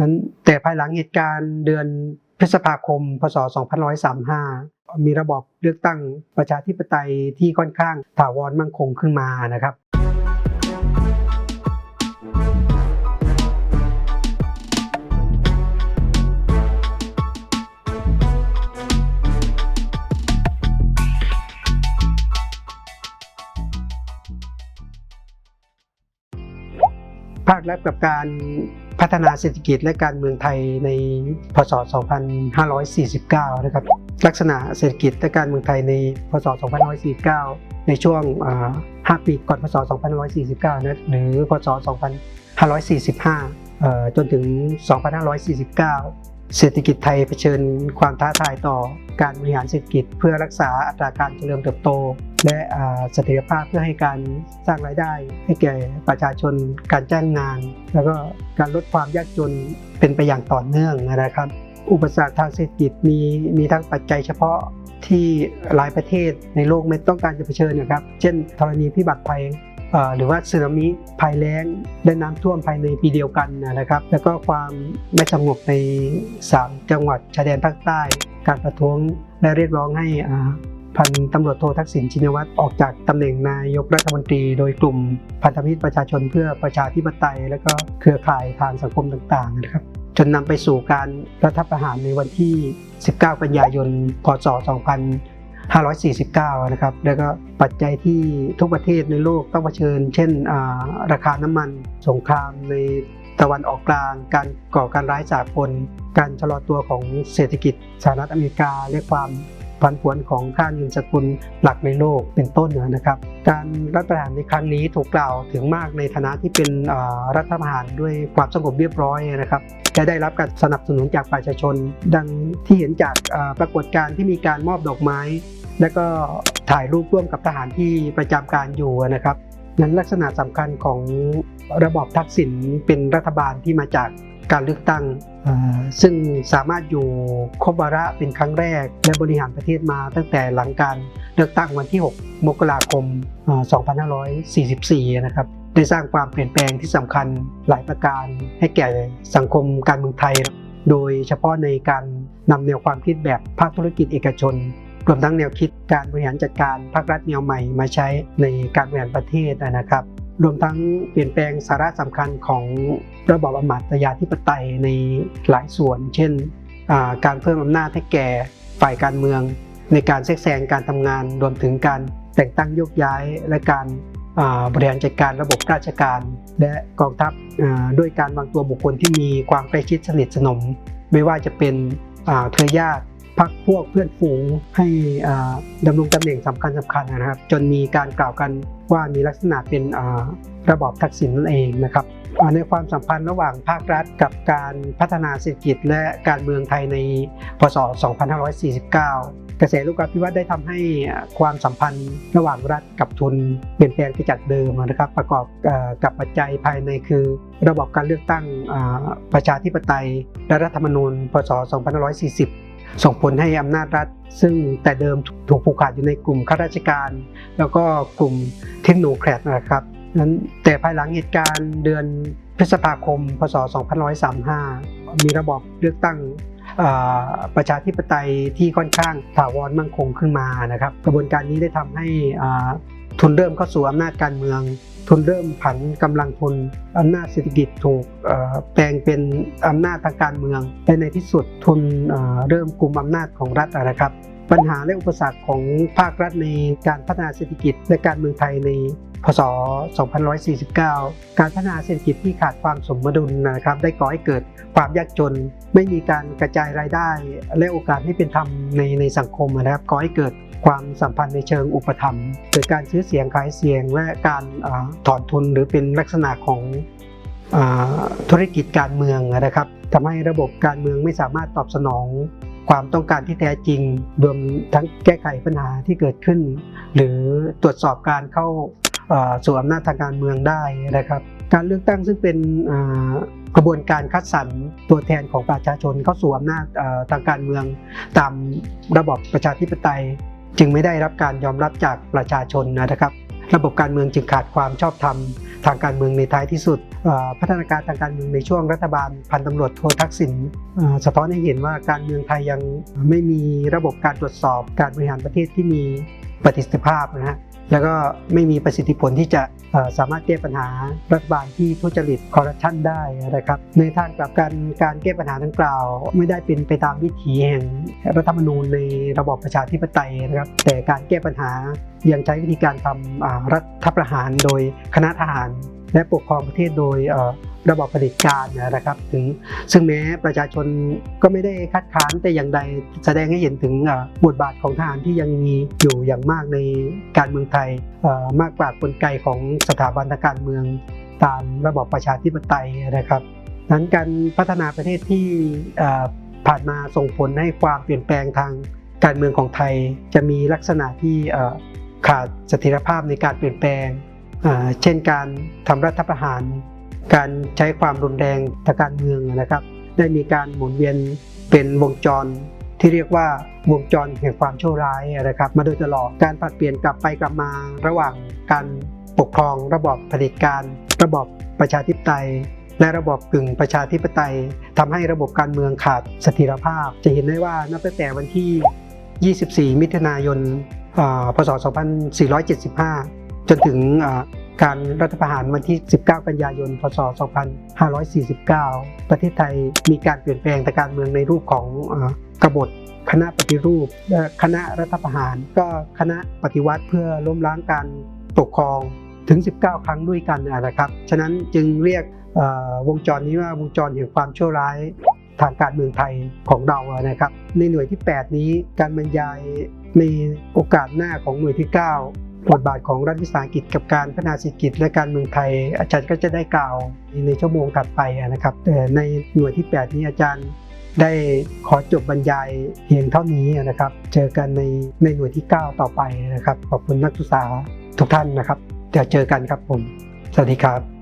นั้นแต่ภายหลังเหตุการณ์เดือนพฤษภาคม พศ 2535 มีระบอบเลือกตั้งประชาธิปไตยที่ค่อนข้างถาวรมั่งคงขึ้นมานะครับภาครัฐกับการ พัฒนาเศรษฐกิจและการเมืองไทยในพศ 2549 นะครับ ลักษณะเศรษฐกิจและการเมืองไทยในพศ 2549 ในช่วงอ่า5ปีก่อนพศ 2549 นะหรือพศ 2545เอ่อจนถึง 2549 เศรษฐกิจไทยเผชิญความท้าทายต่อการบริหารเศรษฐกิจ เพื่อรักษาอัตราการเจริญเติบโต และเสถียรภาพเพื่อให้การสร้างรายได้ ให้แก่ประชาชนการจ้างงาน แล้วก็การลดความยากจนเป็นไปอย่างต่อเนื่องนะครับ อุปสรรคทางเศรษฐกิจมีมีทั้งปัจจัยเฉพาะที่หลายประเทศในโลกไม่ต้องการจะเผชิญนะครับ เช่นธรณีพิบัติภัยหรือว่าสึนามิภัยแล้งและน้ำท่วมภายในปีเดียวกันนะครับ แล้วก็ความไม่สงบใน3จังหวัดชายแดนภาคใต้ การประท้วงและเรียกร้องให้อา พันตำรวจโททักษิณชินวัตรออกจากตำแหน่งนายกรัฐมนตรี โดยกลุ่มพันธมิตรประชาชนเพื่อประชาธิปไตย และก็เครือข่ายทางสังคมต่างๆนะครับจนนำไปสู่การรัฐประหารในวันที่ 19 กันยายน พศ 2549 นะครับ แล้วก็ปัจจัยที่ทุกประเทศในโลกต้องเผชิญ เช่นาราคาน้ำมัน สงครามในตะวันออกกลาง การก่อการร้ายสากล การชะลอตัวของเศรษฐกิจสหรัฐอเมริกา และความ ผันผวนของค่าเงินสกุลหลักในโลกเป็นต้นนะครับ การรัฐประหารในครั้งนี้ถูกกล่าวถึงมากในฐานะที่เป็นรัฐประหารด้วยความสงบเรียบร้อยนะครับและได้รับการสนับสนุนจากประชาชน ดังที่เห็นจากปรากฏการณ์ที่มีการมอบดอกไม้ และก็ถ่ายรูปร่วมกับทหารที่ประจำการอยู่นะครับนั้นลักษณะสำคัญของระบอบทักษิณเป็นรัฐบาลที่มาจาก การเลือกตั้งเอ่อซึ่งสามารถอยู่ครบวาระเป็นครั้งแรก และบริหารประเทศมาตั้งแต่หลังการเลือกตั้งวันที่ 6 มกราคมเอ่อ2544 นะครับได้สร้างความเปลี่ยนแปลงที่สำคัญหลายประการให้แก่สังคมการเมืองไทย โดยเฉพาะในการนำแนวความคิดแบบภาคธุรกิจเอกชน รวมทั้งแนวคิดการบริหารจัดการภาครัฐแนวใหม่มาใช้ในการบริหารประเทศนะครับ รวมทั้งเปลี่ยนแปลงสาระสำคัญของระบอบอำมาตยาธิปไตยในหลายส่วน เช่น การเพิ่มอำนาจให้แก่ฝ่ายการเมือง ในการแทรกแซงการทำงาน รวมถึงการแต่งตั้งโยกย้าย และการบริหารจัดการระบบราชการ และกองทัพด้วยการวางตัวบุคคลที่มีความใกล้ชิดสนิทสนม ไม่ว่าจะเป็นเครือญาติ พักพวกเพื่อนฝูงให้ดำรงตำแหน่งสำคัญสำคัญนะครับ จนมีการกล่าวกันว่ามีลักษณะเป็นระบอบทักษิณนั่นเองนะครับในความสัมพันธ์ระหว่างภาครัฐกับการพัฒนาเศรษฐกิจและการเมืองไทยในพศ 2549 กระแสลูกาพิวัตรได้ทำให้ความสัมพันธ์ระหว่างรัฐกับทุนเปลี่ยนแปลงไปจากเดิมนะครับ ประกอบกับปัจจัยภายในคือ ระบบการเลือกตั้งประชาธิปไตยและรัฐธรรมนูญ พศ 2540 ส่งผลให้อำนาจรัฐ ซึ่งแต่เดิมถูกผูกขาดอยู่ในกลุ่มข้าราชการ แล้วก็กลุ่มเทคโนแครดนะครับนั้นแต่ภายหลังเหตุการณ์เดือนพฤษภาคม พศ 2535 มีระบบเลือกตั้งประชาธิปไตยที่ค่อนข้างถาวรมั่งคงขึ้นมานะครับ กระบวนการนี้ได้ทำให้อ่า ทุนเริ่มเข้าสู่อำนาจการเมือง ทุนเริ่มผันกำลังทุนอำนาจเศรษฐกิจถูกแปลงเป็นอำนาจทางการเมืองและในที่สุดทุนเอ่อเริ่มกลุ่มอำนาจของรัฐนะครับปัญหาและอุปสรรคของภาครัฐในการพัฒนาเศรษฐกิจและการเมืองไทยใน พศ 2549 การพัฒนาเศรษฐกิจที่ขาดความสมดุลนะครับได้ก่อให้เกิดความยากจน ไม่มีการกระจายรายได้ และโอกาสให้เป็นธรรมในในสังคมนะครับก่อให้เกิดความสัมพันธ์ในเชิงอุปถัมเกิดการซื้อเสียงขายเสียงและการอถอนทุนหรือเป็นลักษณะของอธุรกิจการเมืองนะครับทำให้ระบบการเมืองไม่สามารถตอบสนองความต้องการที่แท้จริง รวมทั้งแก้ไขปัญหาที่เกิดขึ้น หรือตรวจสอบการเข้า สู่อำนาจทางการเมืองได้นะครับ การเลือกตั้งซึ่งเป็นกระบวนการคัดสรรตัวแทนของประชาชนเข้าสู่อำนาจทางการเมือง ตามระบบประชาธิปไตย จึงไม่ได้รับการยอมรับจากประชาชนนะครับ ระบบการเมืองจึงขาดความชอบธรรมทางการเมืองในท้ายที่สุด พัฒนาการทางการเมืองในช่วงรัฐบาลพันตำรวจโททักษิณสะท้อนให้เห็นว่าการเมืองไทยยังไม่มีระบบการตรวจสอบการบริหารประเทศที่มีประสิทธิภาพนะฮะ แล้วก็ไม่มีประสิทธิผลที่จะสามารถแก้ปัญหารัฐบาลที่ทุจริตคอร์รัปชันได้นะครับ ในทางกลับกันการแก้ปัญหาดังกล่าว ไม่ได้เป็นไปตามวิถีแห่งรัฐธรรมนูญในระบอบประชาธิปไตยนะครับ แต่การแก้ปัญหายังใช้วิธีการทำรัฐประหารโดยคณะทหาร และปกครองประเทศโดย ระบอบเผด็จการนะครับ ถึงซึ่งแม้ประชาชนก็ไม่ได้คัดค้านแต่อย่างใดแสดงให้เห็นถึงบทบาทของทหารที่ยังมีอยู่อย่างมากในการเมืองไทยมากกว่ากลไกของสถาบันทางการเมืองตามระบอบประชาธิปไตยนะครับนั้นการพัฒนาประเทศที่ผ่านมาส่งผลให้ความเปลี่ยนแปลงทางการเมืองของไทย จะมีลักษณะที่ขาดเสถียรภาพในการเปลี่ยนแปลง เช่นการทำรัฐประหาร การใช้ความรุนแรงทางการเมืองนะครับ ได้มีการหมุนเวียนเป็นวงจรที่เรียกว่าวงจรแห่งความชั่วร้ายนะครับ มาโดยตลอดการผลัดเปลี่ยนกลับไปกลับมาระหว่างการปกครองระบอบเผด็จการ ระบอบประชาธิปไตย และระบอบกึ่งประชาธิปไตยทำให้ระบบการเมืองขาดเสถียรภาพ จะเห็นได้ว่านับตั้งแต่วันที่ 24 มิถุนายน พศ 2475 จนถึง การรัฐประหารวันที่ 19 กันยายน พศ 2549 ประเทศไทยมีการเปลี่ยนแปลงทางการเมืองในรูปของอกบฏคณะปฏิรูป คณะรัฐประหาร ก็คณะปฏิวัติเพื่อล้มล้างการปกครองถึง 19 ครั้งด้วยกันนะครับ ฉะนั้นจึงเรียกวงจรนี้ว่าวงจรแห่งความชั่วร้ายทางการเมืองไทยของเรานะครับ ในหน่วยที่ 8 นี้การบรรยายในโอกาสหน้าของหน่วยที่ 9 บทบาทของรัฐวิสาหกิจกับการพัฒนาเศรษฐกิจและการเมืองไทย อาจารย์ก็จะได้กล่าวในชั่วโมงถัดไปนะครับแต่ในหน่วยที่ 8 นี้อาจารย์ได้ขอจบบรรยายเพียงเท่านี้นะครับ เจอกันในในหน่วยที่ 9 ต่อไปนะครับ ขอบคุณนักศึกษาทุกท่านนะครับเดี๋ยวเจอกันครับผม สวัสดีครับ